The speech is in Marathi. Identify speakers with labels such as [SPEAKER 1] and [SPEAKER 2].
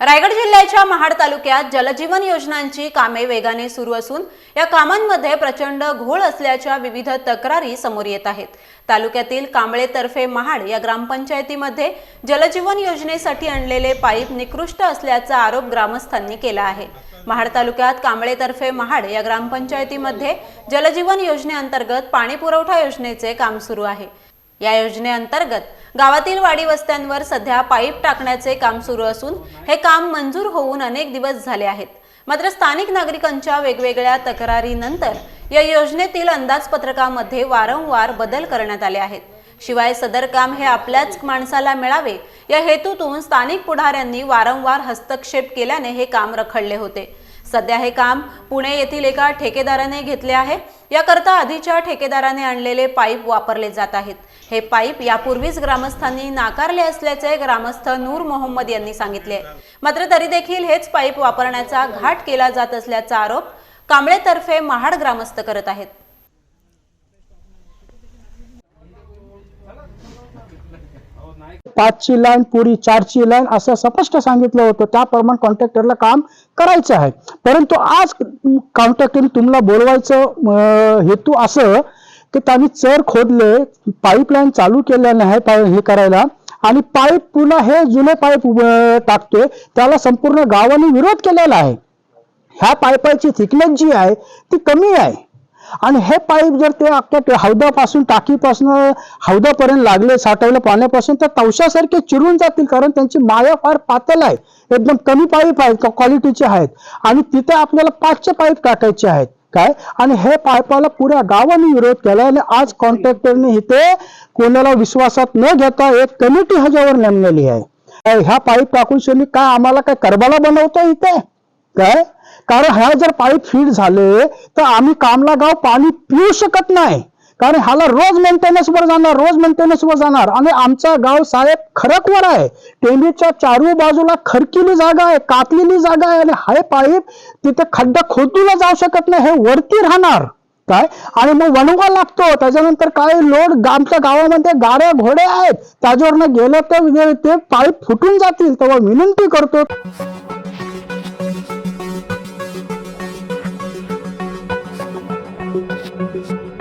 [SPEAKER 1] रायगड जिल्ह्याच्या महाड तालुक्यात जलजीवन योजनांची कामे वेगाने सुरू असून या कामांमध्ये प्रचंड घोळ असल्याच्या विविध तक्रारी समोर येत आहेत. तालुक्यातील कांबळे तर्फे महाड या ग्रामपंचायतीमध्ये जलजीवन योजनेसाठी आणलेले पाईप निकृष्ट असल्याचा आरोप ग्रामस्थांनी केला आहे. महाड तालुक्यात कांबळेतर्फे महाड या ग्रामपंचायतीमध्ये जलजीवन योजनेअंतर्गत पाणी पुरवठा योजनेचे काम सुरू आहे. या योजनेअंतर्गत गावातील वाडी वस्त्यांवर सध्या पाईप टाकण्याचे काम सुरू असून हे काम मंजूर होऊन अनेक दिवस झाले आहेत. मात्र स्थानिक नागरिकांच्या वेगवेगळ्या तक्रारीनंतर या योजनेतील अंदाजपत्रकामध्ये वारंवार बदल करण्यात आले आहेत. शिवाय सदर काम हे आपल्याच माणसाला मिळावे या हेतूतून स्थानिक पुढाऱ्यांनी वारंवार हस्तक्षेप केल्याने हे काम रखडले होते. सध्या हे काम पुणे येथील एका ठेकेदाराने घेतले आहे. याकरता आधीच्या ठेकेदाराने आणलेले पाईप वापरले जात आहेत. हे पाईप यापूर्वीच ग्रामस्थांनी नाकारले असल्याचे ग्रामस्थ नूर मोहम्मद यांनी सांगितले. मात्र तरी देखील हेच पाईप वापरण्याचा घाट केला जात असल्याचा आरोप कांबळेतर्फे महाड ग्रामस्थ करत आहेत.
[SPEAKER 2] पाचची लाईन पुरी चारची लाईन असं स्पष्ट सांगितलं होतं. त्याप्रमाणे कॉन्ट्रॅक्टरला काम करायचं आहे. परंतु आज कॉन्ट्रॅक्टरने तुम्हाला बोलवायचं हेतू असं की त्यांनी चर खोदले पाईपलाईन चालू केल्या आहे हे करायला. आणि पाईप पुन्हा हे जुने पाईप टाकतोय त्याला संपूर्ण गावाने विरोध केलेला आहे. ह्या पाईपाची थिकनेस जी आहे ती कमी आहे. आणि हे पाईप जर ते अख्ख्या हौदापासून टाकीपासून हौदापर्यंत लागले साठवलं पाण्यापासून तर तवशासारखे चिरून जातील कारण त्यांची माया फार पातळ आहे. एकदम कमी पाईप आहेत क्वालिटीचे आहेत. आणि तिथे आपल्याला पाचशे पाईप टाकायचे आहेत. काय? आणि हे पाईपाला पुऱ्या गावाने विरोध केला आणि आज कॉन्ट्रॅक्टरने इथे कोणाला विश्वासात न घेता एक कमिटी ह्याच्यावर नेमलेली आहे. ह्या पाईप टाकून शेणी काय आम्हाला काय करबाला बनवतो इथे? काय? कारण ह्या जर पाईप फिट झाले तर आम्ही कामला गाव पाणी पिऊ शकत नाही. कारण ह्याला रोज मेंटेनन्स वर जाणार रोज मेंटेनन्स वर जाणार. आणि आमचा गाव साहेब खरकवर आहे. टेंबीच्या चारू बाजूला खरकिली जागा आहे कातलेली जागा आहे. आणि हाय पाईप तिथे खड्डा खोदूला जाऊ शकत नाही हे वरती राहणार. काय? आणि मग वणवा लागतो. त्याच्यानंतर काय लोड आमच्या गावामध्ये गाड्या घोडे आहेत. त्याच्यावरनं गेलं तर ते पाईप फुटून जातील. तेव्हा विनंती करतो. Thank you.